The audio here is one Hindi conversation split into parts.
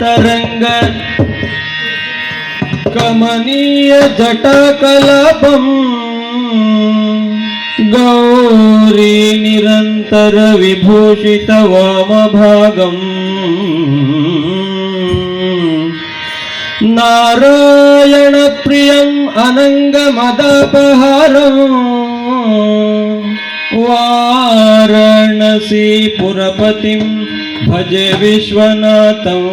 तरंग कमनीय जटाकलापम गौरी निरंतर विभूषित वाम भागम नारायण प्रियम अनंग मदापहारम वाराणसी पुरपतिम भजे विश्वनाथं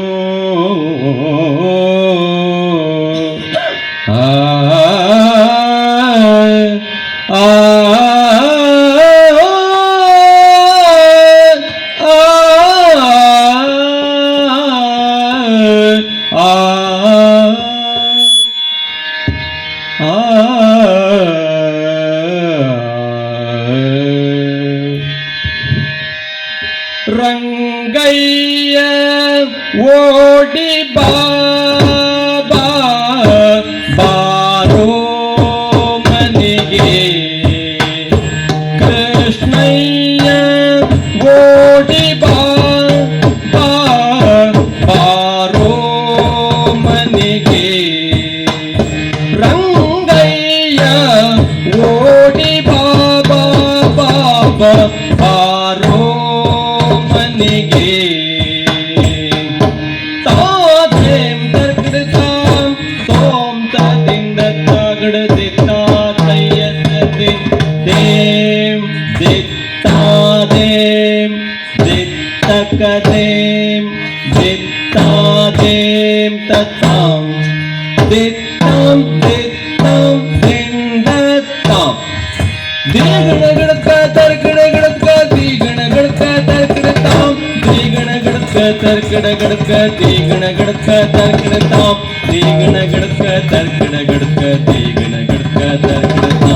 रंग ஓடி பா ಗಣಗಣಕ ತರ್ಕಡ ಗಣಕ ದಿ ಗಣಗಣಕ ತರ್ಕಡ ತಾಂ ದಿ ಗಣಗಣಕ ತರ್ಕಡ ಗಣಕ ದಿ ಗಣಗಣಕ ತರ್ಕಡ ತಾಂ ದಿ ಗಣಗಣಕ ತರ್ಕಡ ಗಣಕ ದಿ ಗಣಗಣಕ ತರ್ಕಡ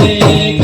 Hare